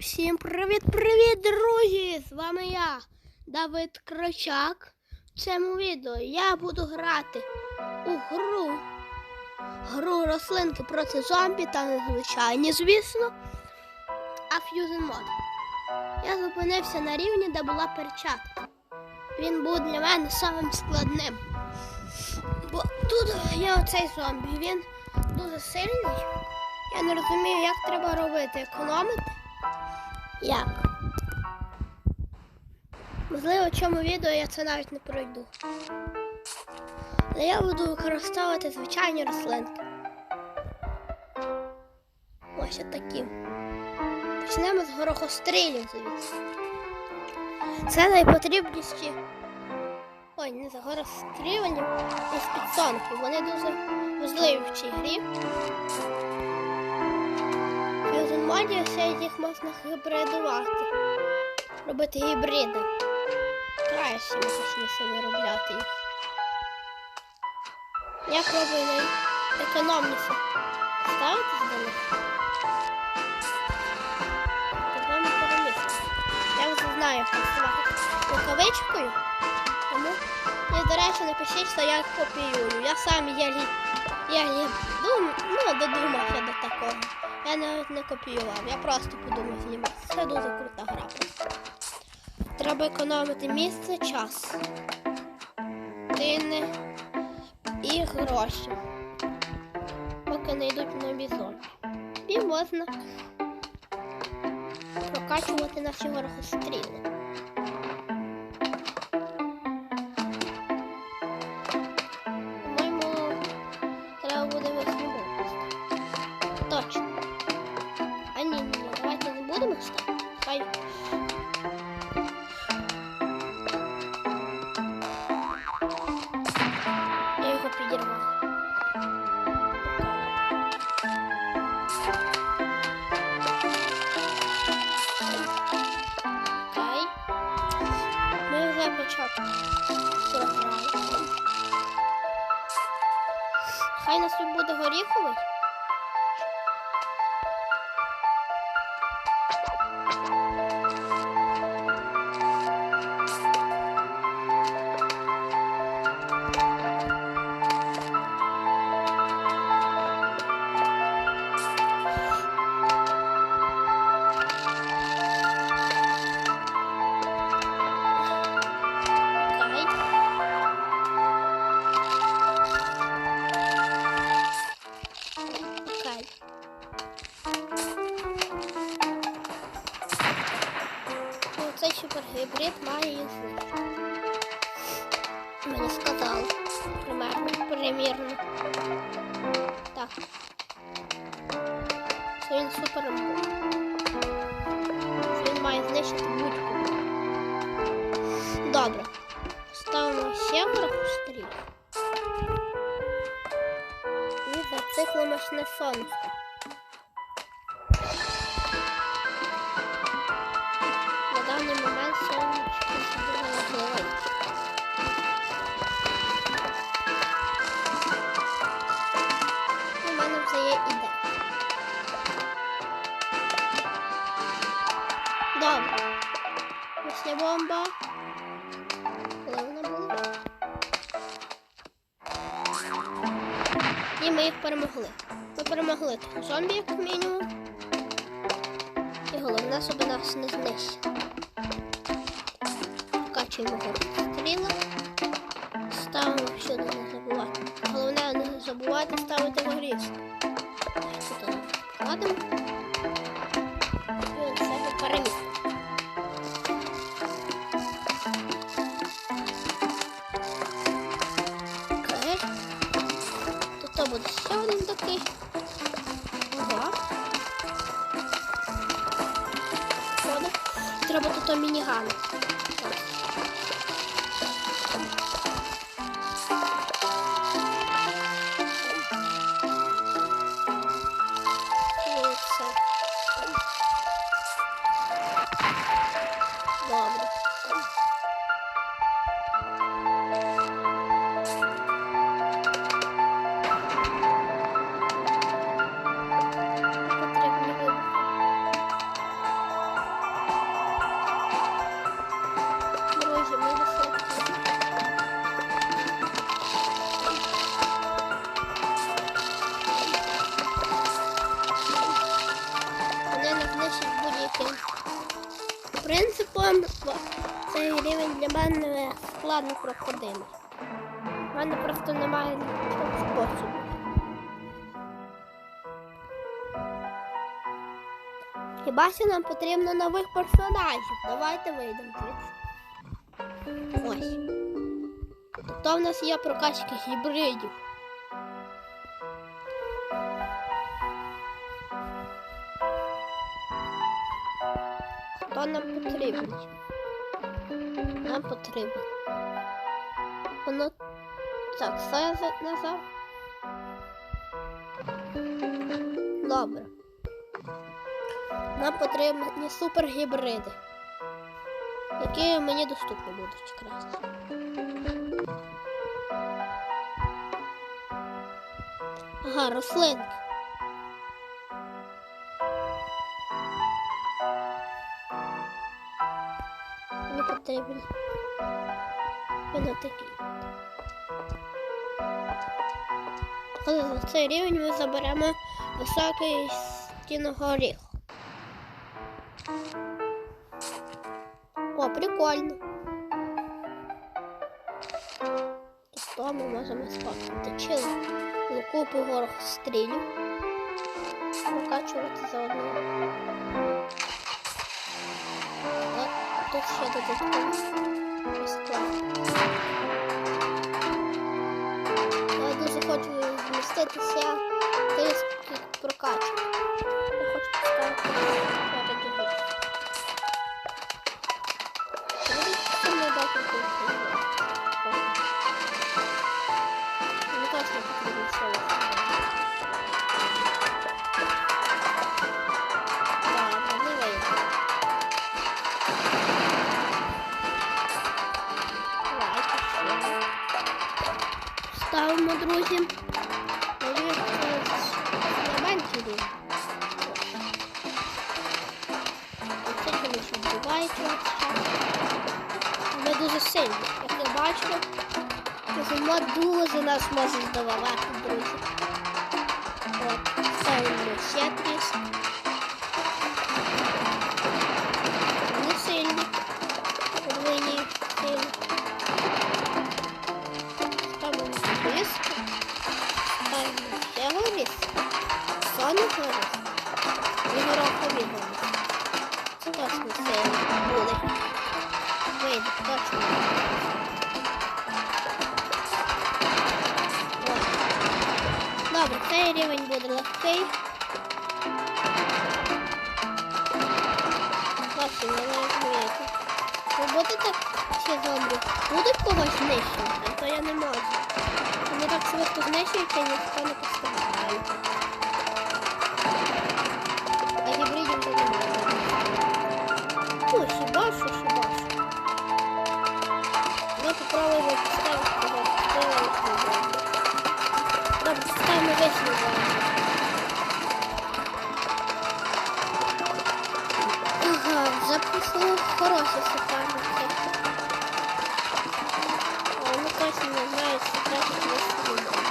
Всім привіт-привіт, друзі! З вами я, Давид Крочак. В цьому відео я буду грати у гру. Гру рослинки проти зомбі та незвичайні, звісно. А Fusion Mod. Я зупинився на рівні, де була перчатка. Він був для мене самим складним. Бо тут є оцей зомбі, він дуже сильний. Я не розумію, як треба робити, економити. Як? Можливо, в цьому відео я це навіть не пройду. Але я буду використовувати звичайні рослинки. Ось такі. Почнемо з горохострілів, звісно. Це найпотрібніші. Ой, не за горострілів, і з підсонки. Вони дуже важливі в цій грі. Моді все їх можна гібридувати. Робити гібриди. Краще ми точніше виробляти їх. Як робити найекономніше? Ставити до них. Перемістити. Я вже знаю, як працювати рукавичкою. Тому, і, до речі, напишіть, що я копіюю. Я сам єлі, єлі дум, ну, додумався до такого. Я навіть не копіював, я просто подумав знімати. Це дуже крута гра. Треба економити місце, час, тини і гроші. Поки не йдуть нові зони. І можна прокачувати наші горохостріли. Так. Що він супер був. Що він має знищити будь-кого. Добре. Ставимо ще стріл. І зациклимо ж на сонце. Є бомба. Коли була? І ми їх перемогли. Ми перемогли зомбі, як мінімум. І головне, щоб нас не знищили. Вкачуємо гору стріла. Ставимо сюди не забувати. Головне не забувати ставити вогрізку. Тут вкладемо. То ще один такий. Треба тут мініган. Оце. Мене складно проходимий. У мене просто немає іншого способу. Хібася нам потрібно нових персонажів. Давайте вийдемо звідси. Ось. Тобто в нас є прокачки гібридів. Хто нам потрібен? Нам потрібен. Воно так, все я назав. Добре. Нам потрібні супергібриди, які мені доступні будуть краще. Ага, рослинки. Мені потрібен. Ось такий. Але за цей рівень ми заберемо високий стіногоріх. О, прикольно. Тобто ми можемо спати чили луку по горах стрілів. Прокачувати заодно. Тут ще додатково. Я дуже хочу зміститися Сильні. Як я бачу, зима дуже нас може здивувати, друзі. От, ставимо ще трішки. Вони сильні. Подвійні сильні. Ставимо риску. Ставимо ще горіс. Соник горіс. Буде легкий. Хлопці, не розумієте. Ви будете ще зомбі? Будуть когось знищувати, то я не можу. Вони так швидко знищуються, ніхто не поступає. А гібридів вже немає. Ну, хіба що, хіба що. Ми попробуємо поставити кого Добре, ставимо весь вже хороший хороше Ну, Вони точно не знають секрети весь Безподобно.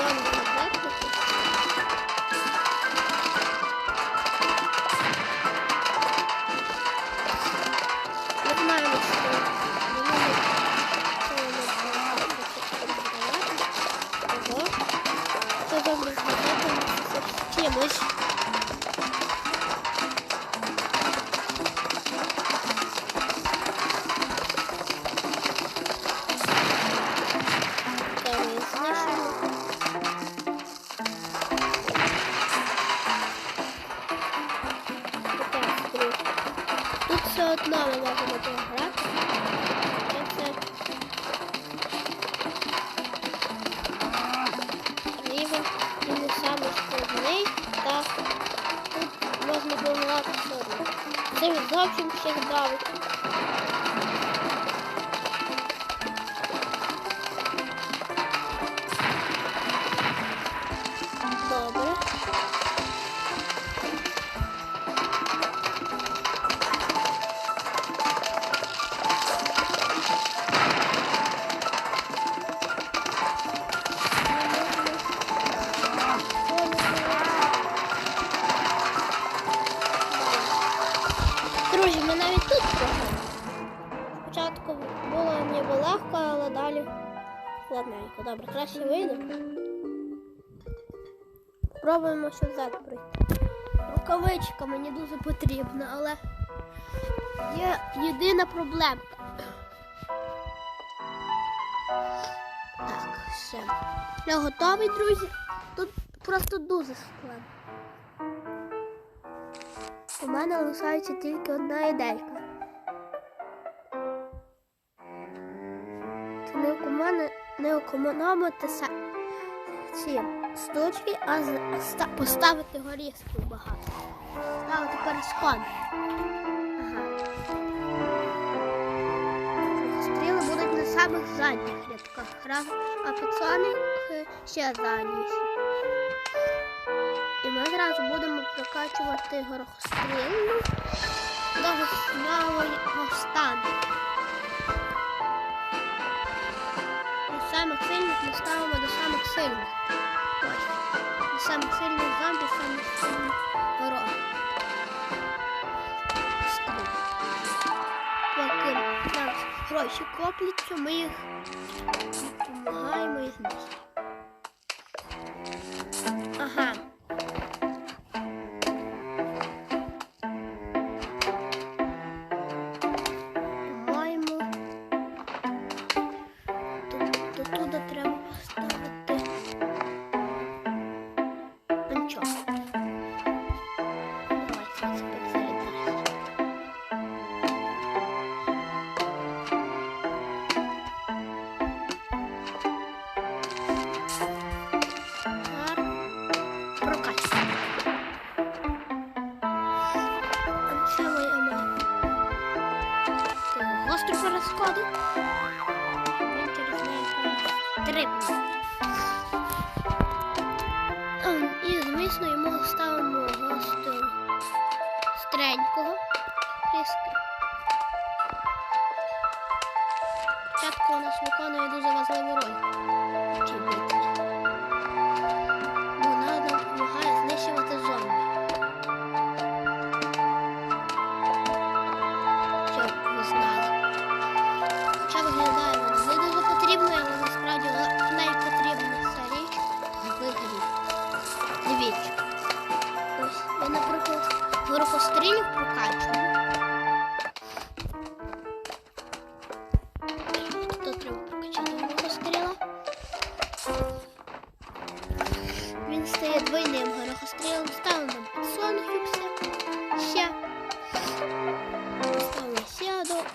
Я вам все одно ми можемо програти. Рівень і не саме складний, так тут можна програти все. Це зовсім ще давить. Тут програли. Спочатку було ніби легко, але далі ладненько. Добре, краще вийде. Пробуємо сюди пройти. Рукавичка мені дуже потрібна, але є єдина проблема. Так, все. Я готовий, друзі. Тут просто дуже складно. У мене лишається тільки одна ідейка. Це не економи- не економити ці штучки, а поставити горісків багато. Ставити перескон. Ага. Стріли будуть на самих задніх рядках, а пацани е, ще задніші. І ми зразу будемо прокачувати горохострільну до веснявого стану. До самих сильних ми ставимо до самих сильних. Ось. До самих сильних зомбі, самих сильних. Стріл. Поки нам гроші копляться, ми їх допомагаємо і знищити.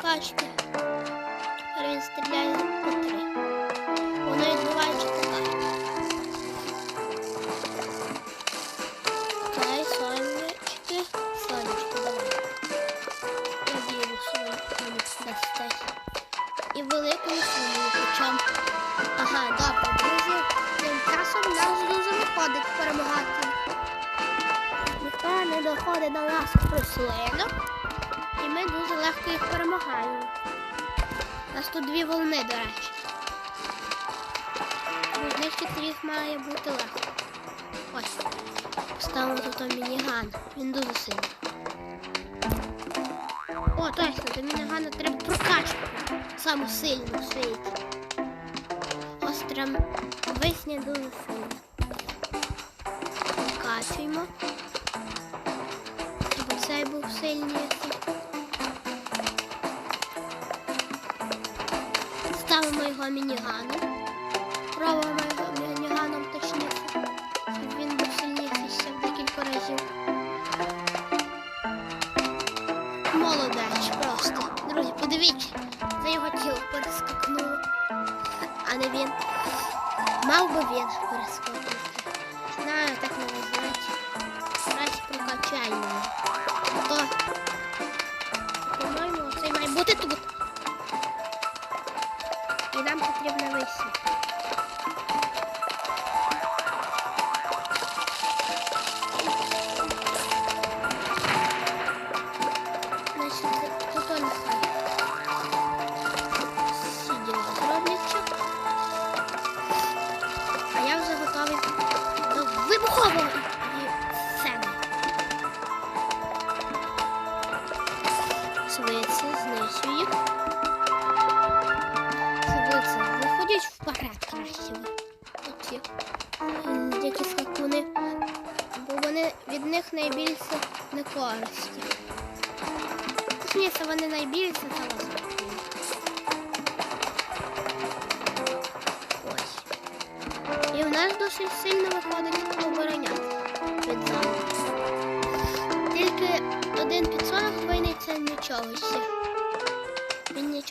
Тепер він стріляє Поставимо тут мініган. Він дуже сильний. О, точно, до мінігана треба прокачку. Саму сильну в світі. Остра висня дуже сильна. Прокачуємо. Щоб цей був сильніший. Ставимо його мініганом. Пробуємо подивіться, за його тіло перескакнуло. А не він. Мав би він вибухової сцени. Швидше знищую їх. Швидше виходять вперед краще. Оці які скакуни. Бо вони від них найбільше не користі. Точніше, вони найбільше за вас. Ось. І в нас досить сильно виходить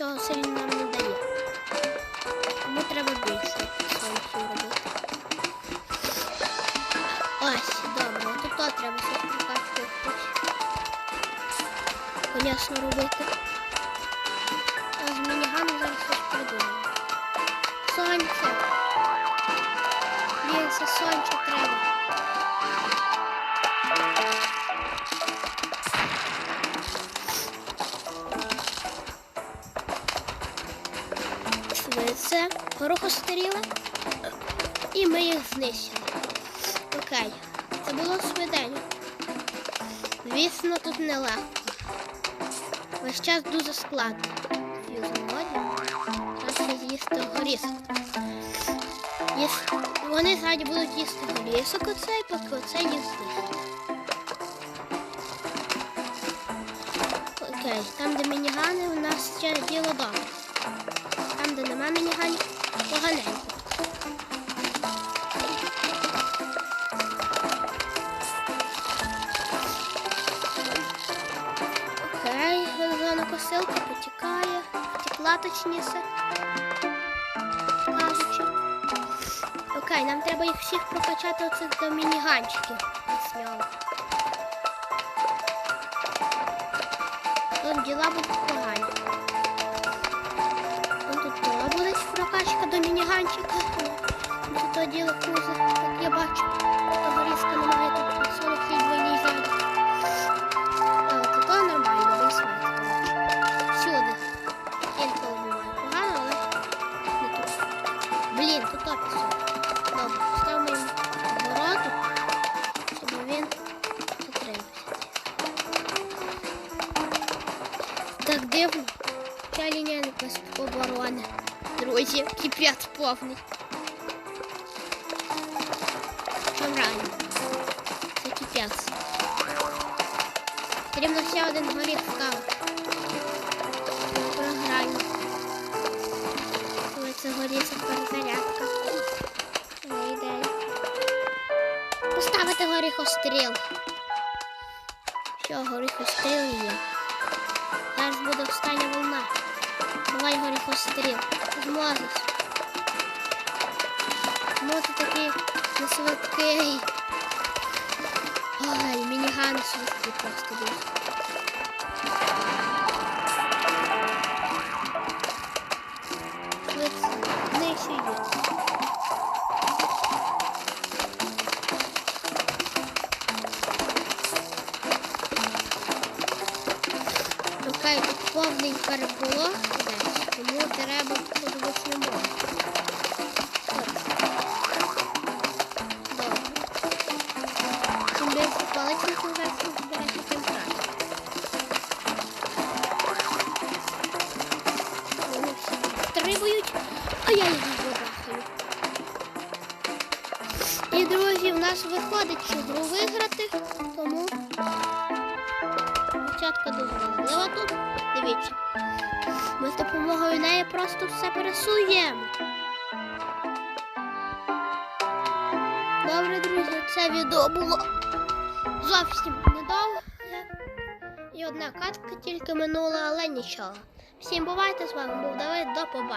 Він нічого сильно нам не дає. Тому треба більше підсороків робити. Ось, добре, тут то треба сертифікатку Звісно, робити. А з мінігану зараз щось придумаємо. Сонце. Це сонце треба. Швидше. Горохо. І ми їх знищили. Окей. Це було швиденько. Звісно, тут нелегко. Весь час дуже складно. Краще з'їсти горісок. Вони ззаді будуть їсти горісок оцей, поки оцей їсти. Окей, там, де мінігани, у нас ще діло добре. Там, де нема мініганів, поганенько. Окей, зелена косилка потікає, втекла точніше. Окей, нам треба їх всіх прокачати оцих до мініганчиків. Весняли. Тут діла будуть погані. Буде прокачка до мініганчика. Ну, Тут то діло кузи, як я бачу. Того різка немає тут 40 і двойній. Але то нормально, без смерть. Всюди. Інколи буває погано, але не тут. Блін, тут опису. Добре, поставимо йому обороту, щоб він затримався. Так дивно. Без оборони. Друзі, кипят повний. Чим реально? Це кипець. Потрібно ще один горіх вкав. Програємо. Ой, це горіться перезарядка. Не ідея. Поставити горіхостріл. Що, горіхостріл є? Зараз буде остання волна. Давай горіхостріл. Зможеш. Ну ти такий не швидкий. Ой, мінігани швидкі просто дуже. Окей, тут повний переполох виходить цю гру виграти, тому дівчатка дуже важлива тут. Дивіться. Ми з допомогою неї просто все пересуємо. Добре, друзі, це відео було зовсім недовге. І одна катка тільки минула, але нічого. Всім бувайте, з вами був Давид, до побачення.